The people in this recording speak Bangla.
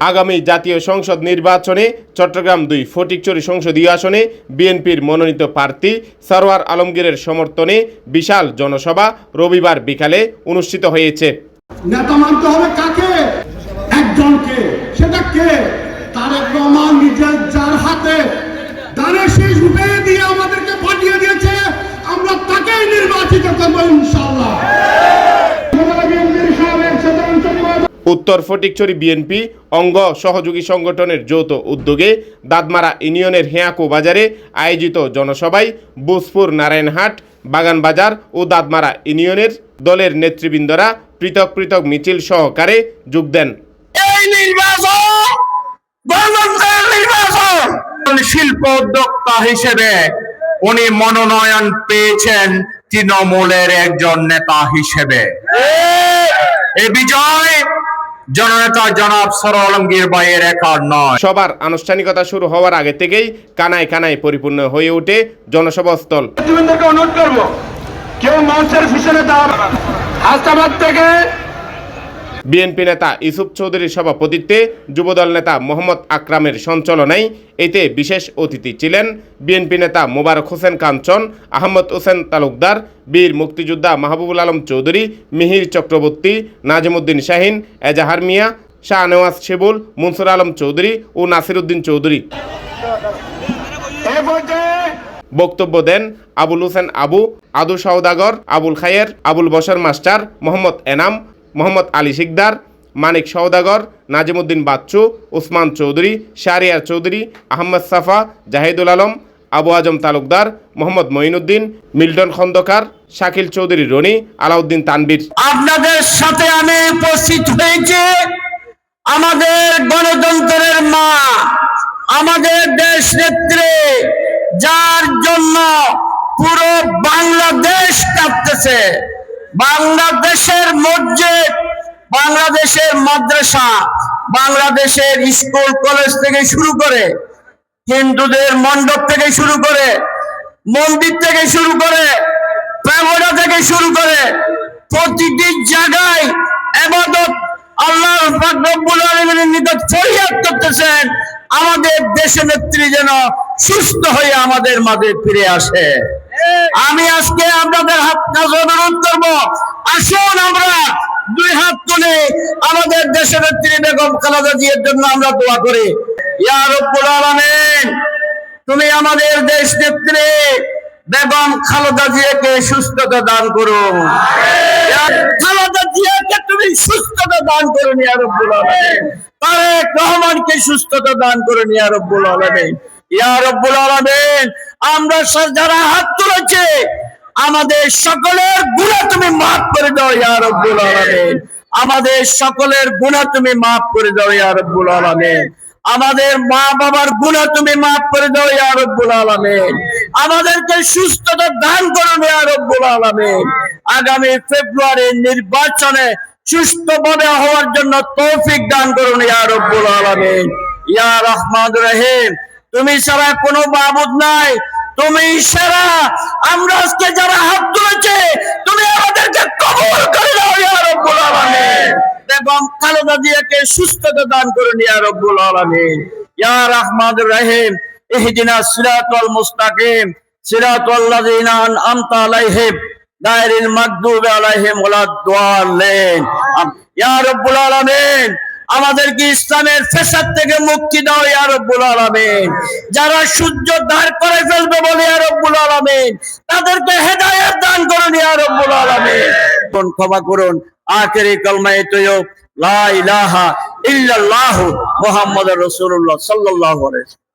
আগামী জাতীয় সংসদ নির্বাচনে চট্টগ্রাম দুই ফটিকচুরি সংসদীয় আসনে বিএনপির মনোনীত প্রার্থী সরওয়ার আলমগীরের সমর্থনে বিশাল জনসভা রবিবার বিকালে অনুষ্ঠিত হয়েছে। নেতা মানতে হবে কাকে? একজনকে। সেটা কে? নিজের যার হাতে উত্তর ফটিকছড়ি বিএনপি অঙ্গ সহযোগী সংগঠনের যৌথ উদ্যোগে দাদমারা ইউনিয়নের হেয়াকো বাজারে আয়োজিত জনসভায় বুসপুর নারায়ণহাট বাগানবাজার ও দাদমারা ইউনিয়নের দলের নেতৃবৃন্দরা পৃথক পৃথক মিছিল সহকারে যোগ দেন। শিল্প উদ্যোক্তা হিসেবে উনি মনোনয়ন পেয়েছেন তৃণমূলের একজন নেতা হিসেবে। এ বিজয় জননেতা জনাব সর আলমগীর ভাইয়ের একার নয়। সবার আনুষ্ঠানিকতা শুরু হওয়ার আগে থেকেই কানায় কানায় পরিপূর্ণ হয়ে ওঠে জনসভাস্থল। অনুরোধ করব কেউ মঞ্চের পিছনে দাঁড়াবে হাস্তাবাদ থেকে বিএনপি নেতা ইসুফ চৌধুরীর সভাপতিত্বে যুবদল নেতা মোহাম্মদ আকরামের সঞ্চালনায় এতে বিশেষ অতিথি ছিলেন বিএনপি নেতা মোবারক হোসেন কাঞ্চন, আহমদ হোসেন তালুকদার, বীর মুক্তিযোদ্ধা মাহবুবুল আলম চৌধুরী, মিহির চক্রবর্তী, নাজিমুদ্দিন শাহিন, এজাহার মিয়া, শাহনেওয়াজ শিবুল, মুনসুর আলম চৌধুরী ও নাসিরুদ্দিন চৌধুরী। বক্তব্য দেন আবুল হোসেন আবু, আদু সওদাগর, আবুল খায়ের, আবুল বশর মাস্টার, মোহাম্মদ এনাম মোহাম্মদ আলী শিকদার, মানিক সওদাগর, নাজিমুদ্দিন বাচ্চু ওসমান চৌধুরী শাহরিয়ার চৌধুরী আহমদ সাফা, জাহিদুল আলম, আবু আজম তালুকদার, মোহাম্মদ মঈনুদ্দিন, মিল্টন খন্দকার, শাকিল চৌধুরী রনি, আলাউদ্দিন তানবীর আপনাদের সাথে আমি উপস্থিত হয়েছি। আমাদের গণতন্ত্রের মা, আমাদের দেশ নেত্রী, যার জন্য পুরো বাংলাদেশ কাঁপতেছে। বাংলাদেশের মসজিদ, বাংলাদেশের মাদ্রাসা, বাংলাদেশের স্কুল, কলেজ থেকে শুরু করে হিন্দুদের মণ্ডপ থেকে শুরু করে মন্দির থেকে শুরু করে প্যাগোডা থেকে শুরু করে প্রতিটি জায়গায় এবাদত আল্লাহ ফরিয়াদ করতেছেন। আমাদের দেশে নেত্রী যেন সুস্থ হয়ে আমাদের মাঝে ফিরে আসে। আমি আজকে আপনাদের হাত কাছে অনুরোধ করব। আসুন আমরা দুই হাত তুলে আমাদের দেশের নেত্রী বেগম খালেদা জিয়ার জন্য আমরা দোয়া করি। ইয়া রব্বুল আলামিন তুমি আমাদের দেশ নেত্রী বেগম খালেদা জিয়াকে সুস্থতা দান করো। খালেদা জিয়াকে তুমি সুস্থতা দান করো ইয়া রব্বুল আলামিন। তারেক রহমানকে সুস্থতা দান করো ইয়া রব্বুল আলামিন। ইয়া রব্বুল আলামিন আমরা যারা হাত তুলেছে, আমাদের সকলের গুণা তুমি মাফ করে দাও ইয়া রব্বুল আলামিন। আমাদের সকলের গুণা তুমি মাফ করে দাও ইয়া রব্বুল আলামিন। আমাদের মা বাবার গুণা তুমি মাফ করে দাও ইয়া রব্বুল আলামিন। আমাদেরকে সুস্থতা দান করো ইয়া রব্বুল আলামিন। আগামী ফেব্রুয়ারির নির্বাচনে সুস্থভাবে হওয়ার জন্য তৌফিক দান করুন ইয়া রব্বুল আলামিন। ইয়া রহমান রহিম, তুমি ছাড়া কোনো মাবুদ নাই। তুমি সারা আমরা আজকে যারা হাত তুলেছে, তুমি আমাদেরকে কবুল করে দাও ইয়া রব্বুল আলামিন। এবং খালেদা জিয়াকে সুস্থতা দান করুন ইয়া রব্বুল আলামিন। ইয়া রহমানুর রহিম, ইহদিনা সিরাতাল মুস্তাকিম, সিরাতাল লাযিনা আনআমতা আলাইহিম, গায়রিল মাগদুবি আলাইহিম ওয়ালাদ-দাল্লিন ইয়া রব্বুল আলামিন আমাদেরকে ইসলামের ফেসাদ থেকে মুক্তি দাও ইয়ারব্বুল আলামিন। যারা সূর্য দাঁড় করে ফেলবে বলে ইয়ারব্বুল আলামিন। তাদেরকে হেদায়ত দান করুন ইয়ারব্বুল রব্বুল আলামিন। ক্ষমা করুন। আখেরি কলমায় তৈয়ব লা ইলাহা ইল্লাল্লাহু মুহাম্মাদুর রাসূলুল্লাহ সাল্লাল্লাহু আলাইহি